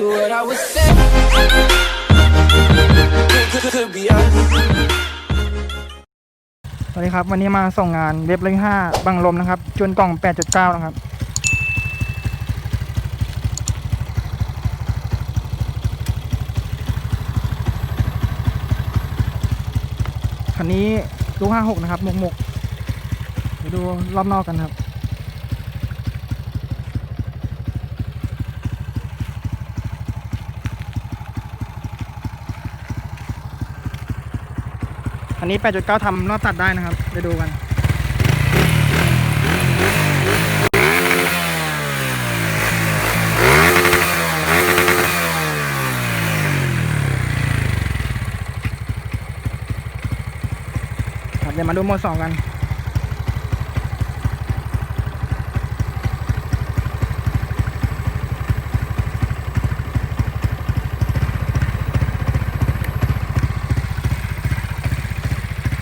to what I was saying. Could, could, could be us. สวัสดีครับ วันนี้มาส่งงานเว็บเลขห้าบังลมนะครับ จวนกล่อง 8.9 นะครับ คันนี้ลูก56 นะครับมุกมกเดี๋ยวดูรอบนอกกันครับ อันนี้ 8.9ทำรอบตัดได้นะครับ ไปดูกันครับเดี๋ยวมาดูโหมดสองกัน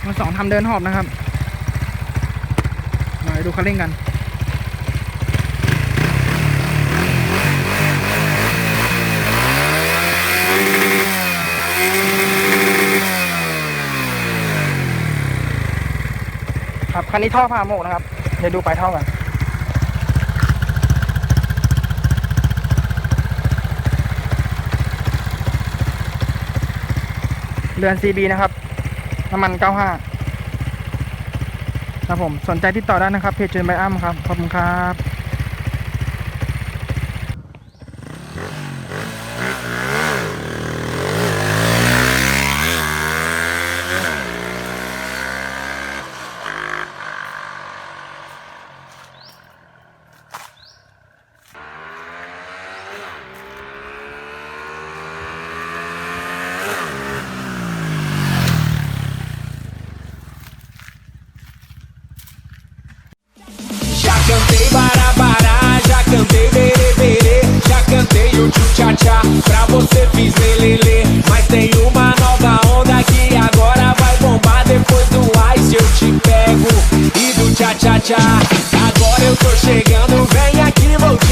มดสองทำเดินหอบนะครับมาดูคันเร่งกันครับคันนี้ท่อพาโมกนะครับ เดี๋ยวดูปลายท่อกันเรือน CB นะครับ น้ำมัน 95 ครับผม สนใจติดต่อได้นะครับ เพจเจนไบอัมครับ ขอบคุณครับ cantei barato.